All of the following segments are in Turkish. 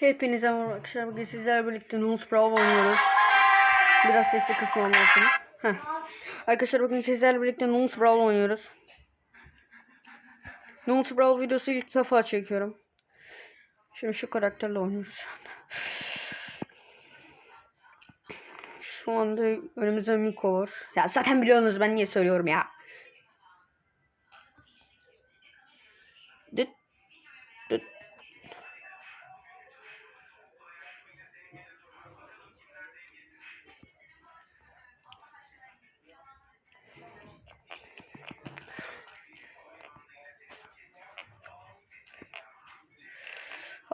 Hepinize merhaba arkadaşlar. Bugün sizlerle birlikte Nus Brawl oynuyoruz. Biraz sesi kısmam lazım. Heh. Arkadaşlar bugün sizlerle birlikte Nus Brawl oynuyoruz. Nus Brawl videosu ilk defa çekiyorum. Şimdi şu karakterle oynuyoruz şu anda. Şu anda önümüzde Miko var. Ya zaten biliyorsunuz ben niye söylüyorum ya.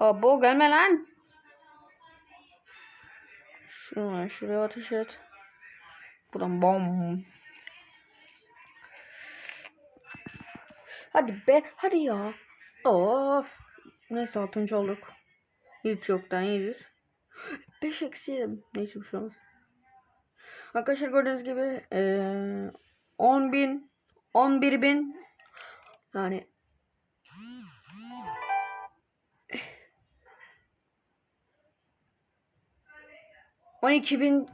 Abo gelme lan. Şuna şuraya ateş et. Buradan bom. Hadi be hadi ya. Of. Neyse altıncı olduk. Hiç yoktan iyidir. 5 eksi yedim. Neyse bir şey olmaz. Arkadaşlar gördüğünüz gibi eee 10 bin 11 bin yani On iki bin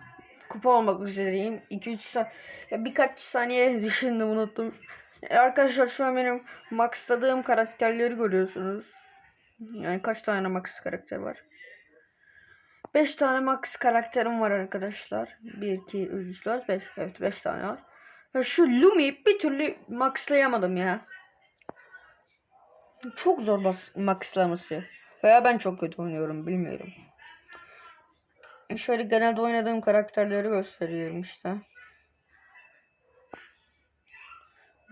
kupa olmak üzereyim. 2-3 sa ya birkaç saniye düşündüm unuttum. Arkadaşlar şu an benim maxladığım karakterleri görüyorsunuz. Yani kaç tane max karakter var? 5 tane max karakterim var arkadaşlar. 1, 2, 3, 4, 5. Evet 5 tane var. Ya şu Lumi bir türlü maxlayamadım ya. Çok zor maxlaması. Veya ben çok kötü oynuyorum bilmiyorum. Şöyle genelde oynadığım karakterleri gösteriyorum işte.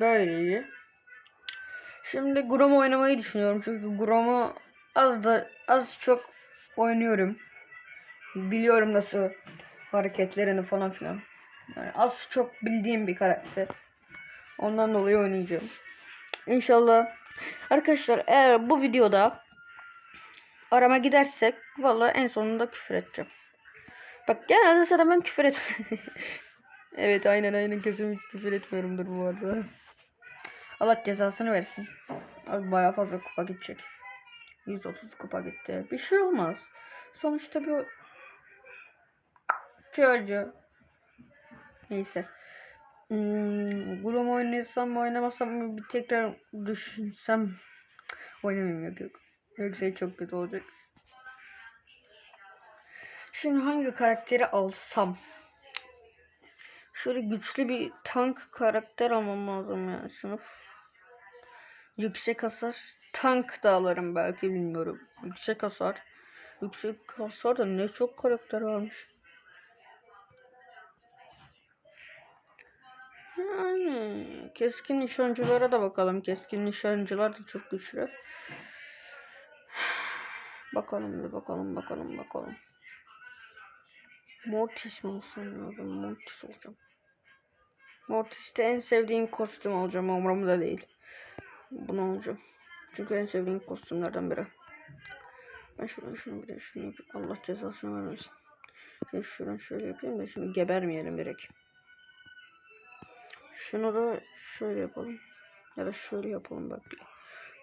Böyle iyi. Şimdi Grom oynamayı düşünüyorum çünkü Grom'u az da az çok oynuyorum. Biliyorum nasıl hareketlerini falan filan. Yani az çok bildiğim bir karakter. Ondan dolayı oynayacağım. İnşallah. Arkadaşlar eğer bu videoda arama gidersek vallahi en sonunda küfür edeceğim. Bak genelde zaten ben küfür et. evet aynen aynen kesinlikle küfür etmiyorumdur bu arada. Allah cezasını versin. Abi bayağı fazla kupa gidecek. 130 kupa gitti. Bir şey olmaz. Sonuçta bir çocuğu. Neyse. Hmm, oynasam mı oynamasam mı bir tekrar düşünsem oynamayayım yok yok. Yoksa çok kötü olacak. Şimdi hangi karakteri alsam? Şöyle güçlü bir tank karakter almam lazım yani sınıf. Yüksek hasar. Tank da alırım belki bilmiyorum. Yüksek hasar. Yüksek hasar da ne çok karakter varmış. Yani keskin nişancılara da bakalım. Keskin nişancılar da çok güçlü. Bakalım bir bakalım bakalım bakalım. Mortis mi olsun ben Mortis olacağım. Mortis'te en sevdiğim kostüm alacağım umurumda değil. Bunu alacağım. Çünkü en sevdiğim kostümlerden biri. Ben şuradan şunu bir de şunu yapayım. Allah cezasını vermesin. Şunu şuradan şöyle yapayım da şimdi gebermeyelim direkt. Şunu da şöyle yapalım. Ya da şöyle yapalım bak.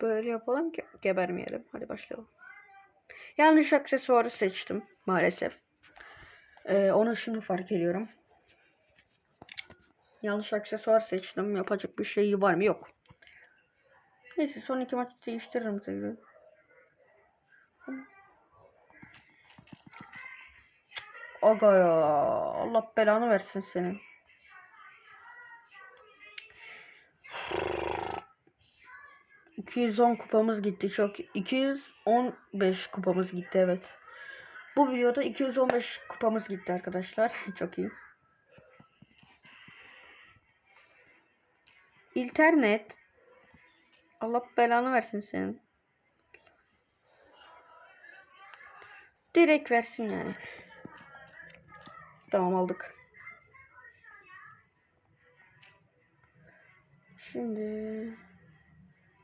Böyle yapalım ki gebermeyelim. Hadi başlayalım. Yanlış aksesuarı seçtim maalesef. Ee, onu şimdi fark ediyorum. Yanlış aksesuar seçtim. Yapacak bir şey var mı? Yok. Neyse son iki maç değiştiririm tekrar. Aga ya. Allah belanı versin senin. ...210 kupamız gitti çok... ...215 kupamız gitti evet. Bu videoda 215 kupamız gitti arkadaşlar. Çok iyi. İnternet. Allah belanı versin senin. Direkt versin yani. Tamam aldık. Şimdi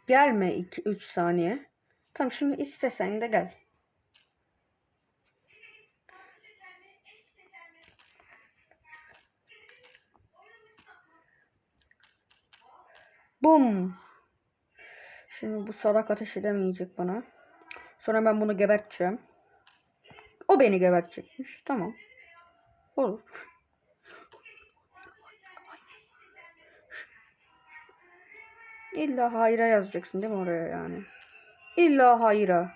gelme 2 3 saniye. Tamam şimdi istesen de gel. Bum. Şimdi bu salak ateş edemeyecek bana. Sonra ben bunu geberteceğim. O beni gebertecekmiş. Tamam. Olur. İlla hayra yazacaksın değil mi oraya yani? İlla hayra.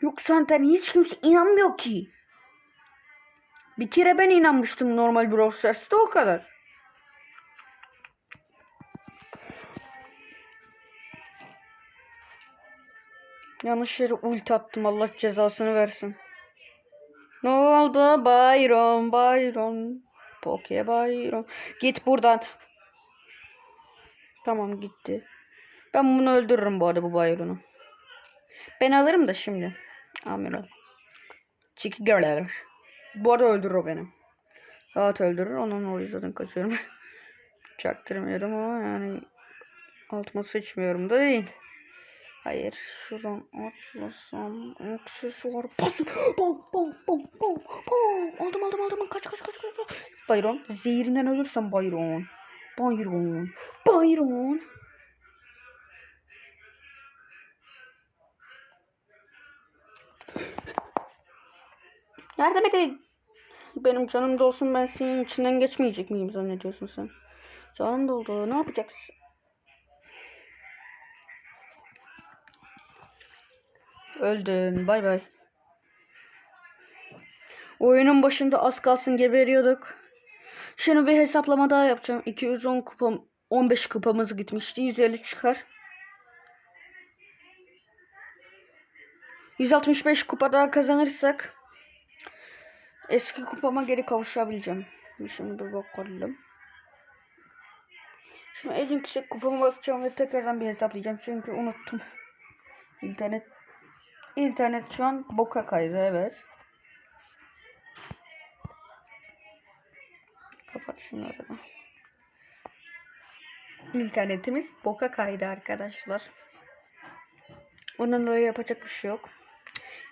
Yok zaten hiç kimse inanmıyor ki. Bir kere ben inanmıştım normal Brawl Stars'ta o kadar. Yanlış yere ulti attım Allah cezasını versin. Ne oldu? Byron Byron. Poke Byron. Git buradan. Tamam gitti. Ben bunu öldürürüm bu arada bu Byron'u. Ben alırım da şimdi. Amiral Çiki görler Bu arada öldürür o beni Rahat öldürür ondan o yüzden kaçıyorum Çaktırmıyorum ama yani Altıma sıçmıyorum da değil Hayır. Şuradan atlasam. Aksesuar. Pas. Bom bom bom bom bom. Aldım aldım aldım. Kaç kaç kaç kaç. Bayron. Zehrinden ölürsem Bayron. Bayron. Bayron. Nerede bekle? Benim canım dolsun ben senin içinden geçmeyecek miyim zannediyorsun sen? Canım doldu. Ne yapacaksın? Öldün. Bay bay. Oyunun başında az kalsın geberiyorduk. Şimdi bir hesaplama daha yapacağım. 210 kupam 15 kupamız gitmişti. 150 çıkar. 165 kupa daha kazanırsak eski kupama geri kavuşabileceğim. Şimdi bir bakalım. Şimdi en yüksek kupama bakacağım ve tekrardan bir hesaplayacağım. Çünkü unuttum. İnternet İnternet şu an boka kaydı evet. Kapat şunları da. İnternetimiz boka kaydı arkadaşlar. Onun öyle yapacak bir şey yok.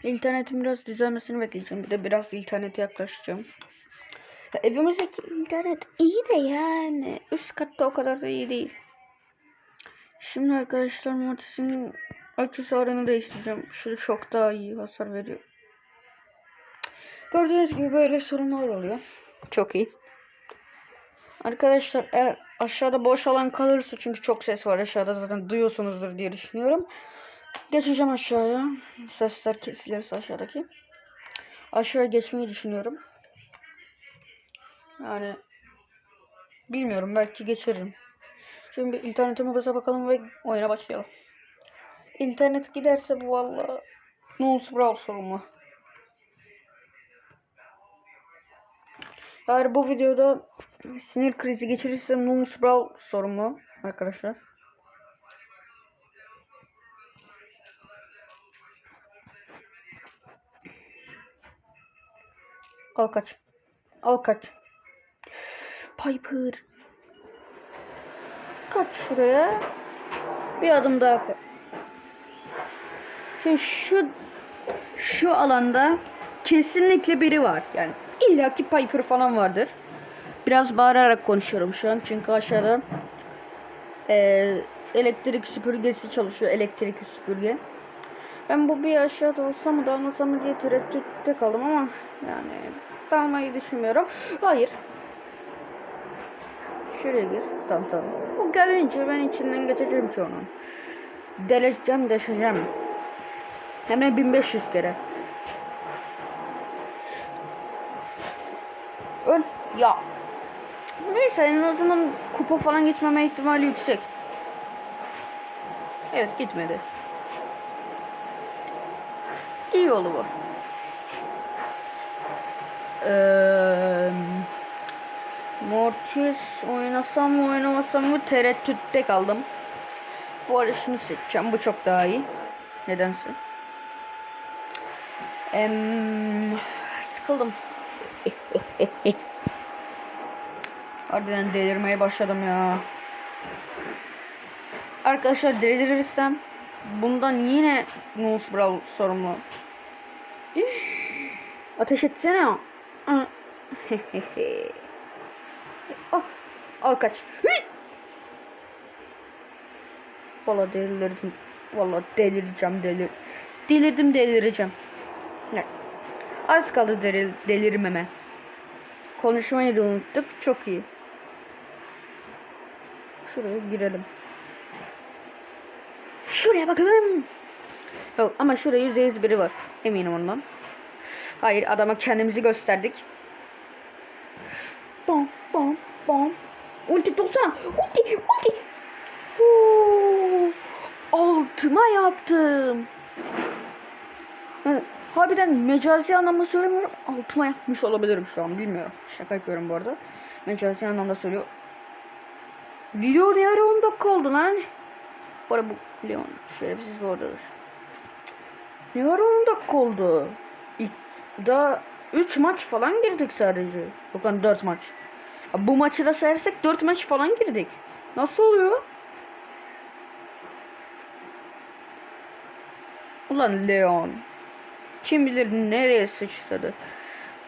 İnternetin biraz düzelmesini bekleyeceğim. Bir de biraz internete yaklaşacağım. Ya evimizdeki internet iyi de yani. Üst katta o kadar da iyi değil. Şimdi arkadaşlar Mortis'in aksesuarını değiştireceğim. Şu çok daha iyi hasar veriyor. Gördüğünüz gibi böyle sorunlar oluyor. Çok iyi. Arkadaşlar eğer aşağıda boş alan kalırsa çünkü çok ses var aşağıda zaten duyuyorsunuzdur diye düşünüyorum. Geçeceğim aşağıya. Sesler kesilirse aşağıdaki. Aşağıya geçmeyi düşünüyorum. Yani bilmiyorum belki geçerim. Şimdi internetime baza bakalım ve oyuna başlayalım. İnternet giderse bu valla Mouse Brawl sorumlu. Eğer bu videoda sinir krizi geçirirsem Mouse Brawl sorumlu arkadaşlar. Al kaç. Al kaç. Piper. Kaç şuraya. Bir adım daha koy. Şimdi şu şu alanda kesinlikle biri var. Yani illaki Piper falan vardır. Biraz bağırarak konuşuyorum şu an çünkü aşağıda eee, elektrik süpürgesi çalışıyor. Elektrikli süpürge. Ben bu bir aşağıda olsa mı dalmasam mı diye tereddütte kaldım ama yani dalmayı düşünmüyorum. Hayır. Şuraya gir. Tamam tamam. O gelince ben içinden geçeceğim ki onun. Deleceğim deşeceğim. Hem de 1500 kere. Öl. Ya. Neyse en azından kupa falan geçmeme ihtimali yüksek. Evet gitmedi. İyi oldu bu. Eee Mortis oynasam mı oynamasam mı tereddütte kaldım. Bu arada şunu seçeceğim. Bu çok daha iyi. Nedense. Em, sıkıldım. Harbiden delirmeye başladım ya. Arkadaşlar delirirsem bundan yine Moose Brawl sorumlu. Ateş etsene. Ah, al kaç. Valla delirdim. Vallahi delireceğim delir. Delirdim delireceğim. Ne? Az kaldı delir, delirmeme. Konuşmayı da unuttuk. Çok iyi. Şuraya girelim. Şuraya bakalım. Yok ama şuraya yüzde yüz biri var. Eminim ondan. Hayır adama kendimizi gösterdik. Bom bom bom. Ulti tutsana. Ulti ulti. Oo, altıma yaptım. Yani, harbiden mecazi anlamda söylemiyorum. Altıma yapmış olabilirim şu an bilmiyorum. Şaka yapıyorum bu arada. Mecazi anlamda söylüyor. Video ara 10 dakika oldu lan? Bu arada bu Leon şerefsiz oradadır. Ara 10 dakika oldu? İlk, daha 3 maç falan girdik sadece. Yok lan 4 maç. Bu maçı da sayarsak 4 maç falan girdik. Nasıl oluyor? Ulan Leon. Kim bilir nereye sıçradı.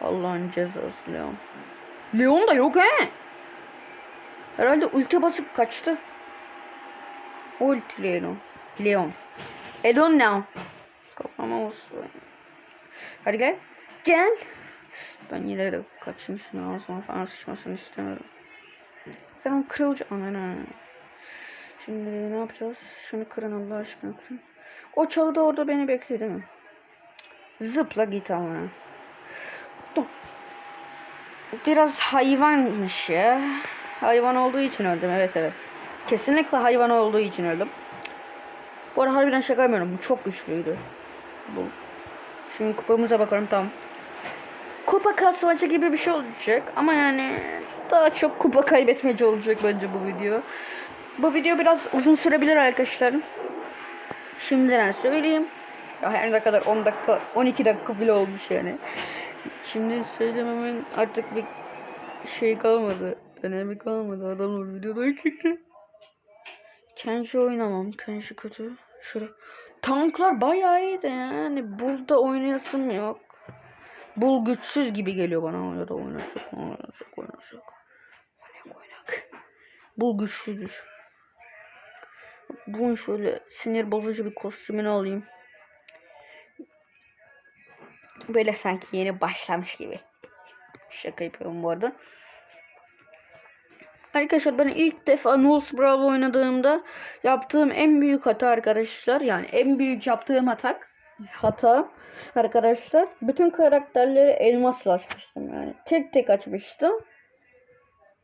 Allah'ın cezası Leon. Leon da yok he. Herhalde ulti basıp kaçtı. Ulti Leon. Leon. Elon now. Kafama olsun. Hadi gel. Gel. Ben yine de şunu ağzıma falan sıçmasını istemiyorum. Sen onu kırılca... Anana. Şimdi ne yapacağız? Şunu kırın Allah aşkına kırın. O çalı da orada beni bekliyor değil mi? Zıpla git ama. Biraz hayvanmış ya. Hayvan olduğu için öldüm evet evet. Kesinlikle hayvan olduğu için öldüm. Bu arada harbiden şaka yapmıyorum. Bu çok güçlüydü. Bu. Şimdi kupamıza bakalım tamam. Kupa kasmacı gibi bir şey olacak ama yani daha çok kupa kaybetmeci olacak bence bu video. Bu video biraz uzun sürebilir arkadaşlar. Şimdiden söyleyeyim. Ya her ne kadar 10 dakika 12 dakika bile olmuş yani. Şimdi söylememin artık bir şey kalmadı. Önemi kalmadı. Adamlar videodan çıktı. Kenji oynamam. Kenji kötü. Şöyle. Tanklar bayağı iyiydi yani. Burada oynayasım yok. Bul güçsüz gibi geliyor bana. Ya da oynasak oynasak oynasak. Oynak oynak. Bul güçsüzdür. Bunun şöyle sinir bozucu bir kostümünü alayım. Böyle sanki yeni başlamış gibi. Şaka yapıyorum bu arada. Arkadaşlar ben ilk defa Nose Bravo oynadığımda yaptığım en büyük hata arkadaşlar. Yani en büyük yaptığım hata hata arkadaşlar. Bütün karakterleri elmasla açmıştım yani. Tek tek açmıştım.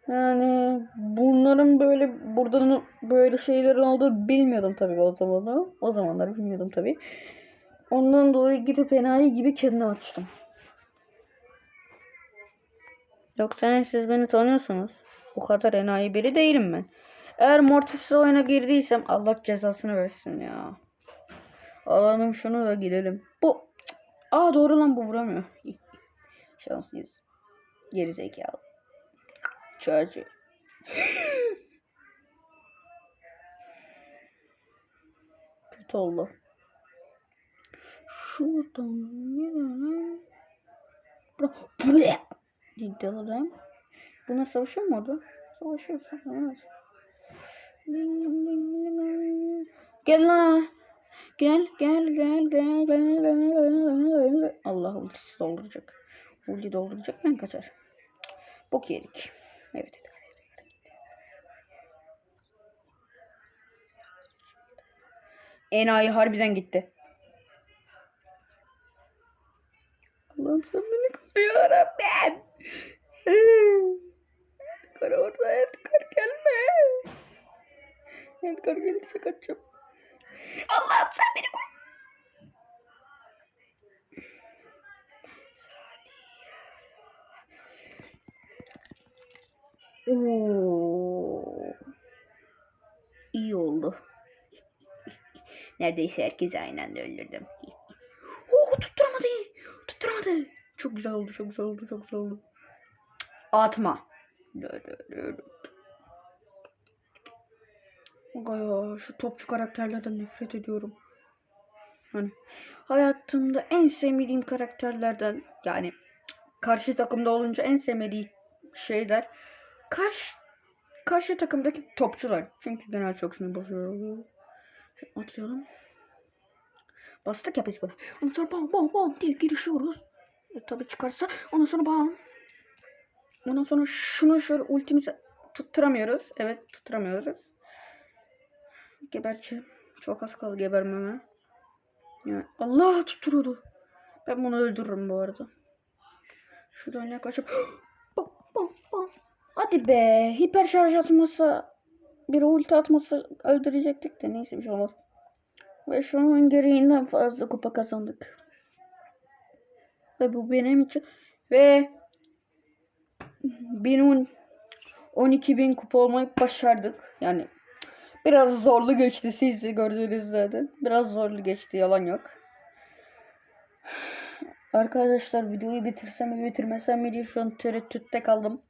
Yani bunların böyle buradan böyle şeylerin olduğunu bilmiyordum tabii o zamanlar. O zamanlar bilmiyordum tabii. Ondan dolayı gidip enayi gibi kendim açtım. Yoksa siz beni tanıyorsunuz. O kadar enayi biri değilim ben. Eğer Mortis'le oyuna girdiysem Allah cezasını versin ya. Alalım şunu da gidelim. Bu Aa doğru lan bu vuramıyor. Şanslıyız. Geri zekalı. Çocuğu. Kötü oldu. Şuradan gidelim. Buraya. Gidelim. Buna savaşıyor mu orada? Savaşıyorsun. Evet. Gel lan. Gel gel gel gel gel gel gel. Allah ultisi dolduracak. Ulti dolduracak ben kaçar. Bok yedik. Evet. Enayi harbiden gitti. Allah'ım sen beni koru yarabbim. Edgar orada Edgar gelme. Edgar gelirse kaçacağım. Allah'ım sen beni koru. Oo. İyi oldu. Neredeyse herkesi aynı anda öldürdüm. Oo tutturamadı. Tutturamadı. Çok güzel oldu, çok güzel oldu, çok güzel oldu. Atma. Aga ya şu topçu karakterlerden nefret ediyorum. Hani hayatımda en sevmediğim karakterlerden yani karşı takımda olunca en sevmediğim şeyler karşı karşı takımdaki topçular. Çünkü genel çok sinir bozuyor. Atlayalım. Bastık ya biz buna. Ondan sonra bam bam bam diye girişiyoruz. E, tabii çıkarsa ondan sonra bam. Ondan sonra şunu şöyle ultimize tutturamıyoruz. Evet tutturamıyoruz. Geberçi. Çok az kaldı gebermeme. Yani Allah tutturuyordu. Ben bunu öldürürüm bu arada. Şuradan yaklaşıp bam bam bam. Hadi be. Hiper şarj atmasa bir ulti atmasa öldürecektik de neyse bir şey olmaz. Ve şu an gereğinden fazla kupa kazandık. Ve bu benim için ve 1010 12.000 kupa olmayı başardık. Yani biraz zorlu geçti siz de gördünüz zaten. Biraz zorlu geçti yalan yok. Arkadaşlar videoyu bitirsem mi bitirmesem mi diye şu an tereddütte kaldım.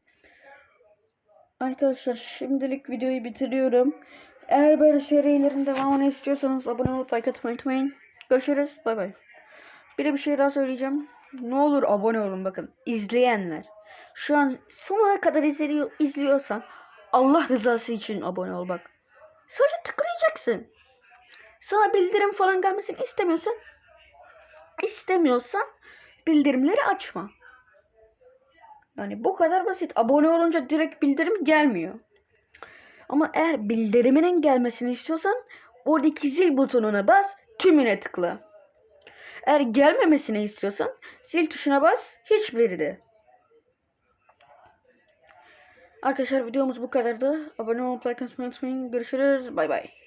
Arkadaşlar şimdilik videoyu bitiriyorum. Eğer böyle serilerin devamını istiyorsanız abone olup like atmayı unutmayın. Görüşürüz. Bay bay. Bir de bir şey daha söyleyeceğim. Ne olur abone olun bakın. izleyenler. Şu an sonuna kadar izliyor, izliyorsan Allah rızası için abone ol bak. Sadece tıklayacaksın. Sana bildirim falan gelmesini istemiyorsan istemiyorsan bildirimleri açma. Yani bu kadar basit. Abone olunca direkt bildirim gelmiyor. Ama eğer bildiriminin gelmesini istiyorsan oradaki zil butonuna bas, tümüne tıkla. Eğer gelmemesini istiyorsan zil tuşuna bas, hiçbiri de. Arkadaşlar videomuz bu kadardı. Abone olup like atmayı unutmayın. Görüşürüz. Bay bay.